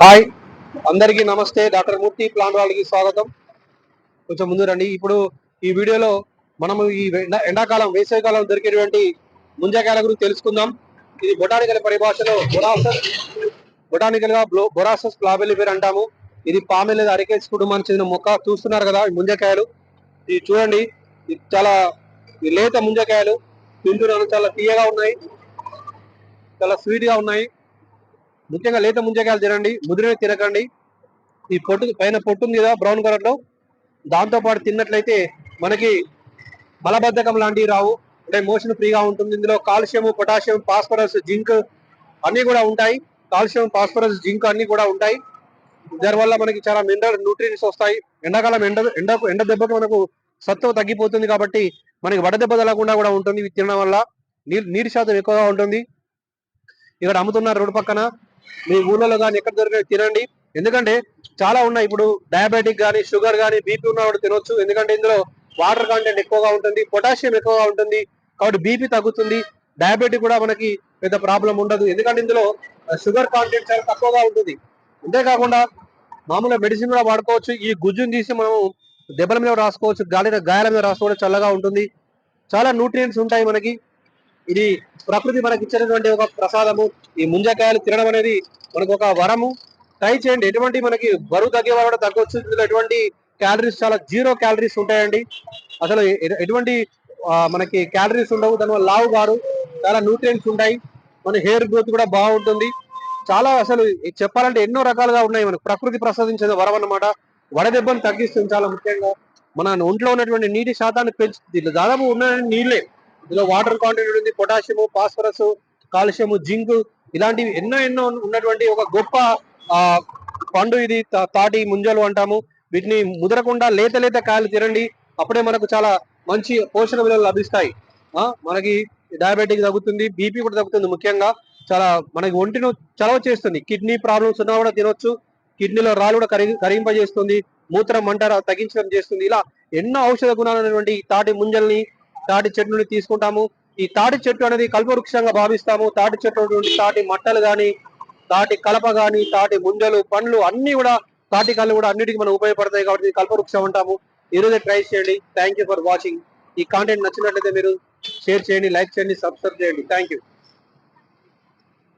Hi. అందరికీ నమస్తే. Doctor మూర్తి plan వాళ్ళకి స్వాగతం. కొంచెం ముందు రండి. ఇప్పుడు ఈ వీడియోలో మనము ఈ ఎండాకాలం వేసవికాలం దొరికేటువంటి ముంజకాయల గురించి తెలుసుకుందాం. ఇది బొటానికల్ పరిభాషలో బొరాసస్ బొటానికల్గా బొరాసస్ బొరాసస్ పేరు అంటాము. ఇది పామె లేదా అరికేస్ కుటుంబానికి చెందిన మొక్క. చూస్తున్నారు కదా ఈ ముంజకాయలు. ఇది చూడండి. ఇది చాలా లేత ముంజకాయలు. తింటున్నాను. చాలా తీయగా ఉన్నాయి. చాలా స్వీట్గా ఉన్నాయి. ముఖ్యంగా లేత ముంజకాయలు తినండి ముదిరిన తినకండి. ఈ పొట్టు పైన పొట్టు ఉంది కదా బ్రౌన్ కలర్లో. దాంతో పాటు తిన్నట్లయితే మనకి మలబద్ధకం లాంటివి రావు. అంటే మోషన్ ఫ్రీగా ఉంటుంది. ఇందులో కాల్షియం పొటాషియం ఫాస్ఫరస్ జింక్ అన్ని కూడా ఉంటాయి. కాల్షియం ఫాస్ఫరస్ జింక్ అన్ని కూడా ఉంటాయి. దానివల్ల మనకి చాలా మినరల్ న్యూట్రియన్స్ వస్తాయి. ఎండాకాలం ఎండ ఎండ ఎండ దెబ్బకి మనకు సత్తువ తగ్గిపోతుంది కాబట్టి మనకి వడదెబ్బ తగలకుండా కూడా ఉంటుంది. ఇవి తినడం వల్ల. నీరు నీటి శాతం ఎక్కువగా ఉంటుంది. ఇక్కడ అమ్ముతున్నారు రోడ్డు పక్కన. మీ ఊళ్ళలో కానీ ఎక్కడ దొరికిన తినండి. ఎందుకంటే చాలా ఉన్నాయి. ఇప్పుడు డయాబెటిక్ కానీ షుగర్ కానీ బీపీ ఉన్నవాడు తినొచ్చు. ఎందుకంటే ఇందులో వాటర్ కంటెంట్ ఎక్కువగా ఉంటుంది పొటాషియం ఎక్కువగా ఉంటుంది. కాబట్టి బీపీ తగ్గుతుంది. డయాబెటిక్ కూడా మనకి పెద్ద ప్రాబ్లం ఉండదు. ఎందుకంటే ఇందులో షుగర్ కాంటెంట్ చాలా తక్కువగా ఉంటుంది. అంతేకాకుండా మామూలుగా మెడిసిన్ కూడా వాడుకోవచ్చు. ఈ గుజ్జుని తీసి మనం దెబ్బల మీద రాసుకోవచ్చు. గాలి గాయాల మీద రాసుకోవడం చల్లగా ఉంటుంది. చాలా న్యూట్రియంట్స్ ఉంటాయి మనకి. ఇది ప్రకృతి మనకి ఇచ్చినటువంటి ఒక ప్రసాదము. ఈ ముంజకాయలు తినడం అనేది మనకు ఒక వరము. ట్రై చేయండి. ఎటువంటి మనకి బరువు తగ్గే వాళ్ళు కూడా తగ్గొచ్చు. ఇందులో ఎటువంటి క్యాలరీస్ చాలా జీరో క్యాలరీస్ ఉంటాయండి. అసలు ఎటువంటి మనకి క్యాలరీస్ ఉండవు. దానివల్ల లావు గారు చాలా న్యూట్రియంట్స్ ఉంటాయి. మన హెయిర్ గ్రోత్ కూడా బాగుంటుంది. చాలా అసలు ఇది చెప్పాలంటే ఎన్నో రకాలుగా ఉన్నాయి మనకు. ప్రకృతి ప్రసాదించే వరం అన్నమాట. వడదెబ్బను తగ్గిస్తుంది చాలా ముఖ్యంగా. మన ఒంట్లో ఉన్నటువంటి నీటి శాతాన్ని పెంచుతుంది. దాదాపు ఉన్న నీళ్ళే. ఇందులో వాటర్ కాంటెంట్ ఉంది పొటాషియం ఫాస్ఫరస్ కాల్షియం జింక్ ఇలాంటివి ఎన్నో ఎన్నో ఉన్నటువంటి ఒక గొప్ప ఆ పండు ఇది. తాటి ముంజలు అంటాము. వీటిని ముదరకుండా లేత లేత కాయలు తినండి. అప్పుడే మనకు చాలా మంచి పోషక విలువలు లభిస్తాయి. ఆ మనకి డయాబెటిక్ తగ్గుతుంది బీపీ కూడా తగ్గుతుంది ముఖ్యంగా. చాలా మనకి ఒంటిని చలవ చేస్తుంది. కిడ్నీ ప్రాబ్లమ్స్ ఉన్నా కూడా తినొచ్చు. కిడ్నీలో రాళ్ళు కూడా కరిగి కరిగింపజేస్తుంది. మూత్రం మంటరా తగ్గించడం చేస్తుంది. ఇలా ఎన్నో ఔషధ గుణాలు తాటి ముంజల్ని తాటి చెట్టు నుండి తీసుకుంటాము. ఈ తాటి చెట్టు అనేది కల్పవృక్షంగా భావిస్తాము. తాటి చెట్టు నుండి తాటి మట్టలు కానీ తాటి కలప కానీ తాటి ముంజలు పండ్లు అన్ని కూడా తాటి కళ్ళు కూడా అన్నిటికీ మనం ఉపయోగపడతాయి కాబట్టి కల్పవృక్షం అంటాము. ఈ ట్రై చేయండి. థ్యాంక్ యూ ఫర్ వాచింగ్ ఈ కాంటెంట్ నచ్చినట్లయితే మీరు షేర్ చేయండి లైక్ చేయండి సబ్స్క్రైబ్ చేయండి. Thank you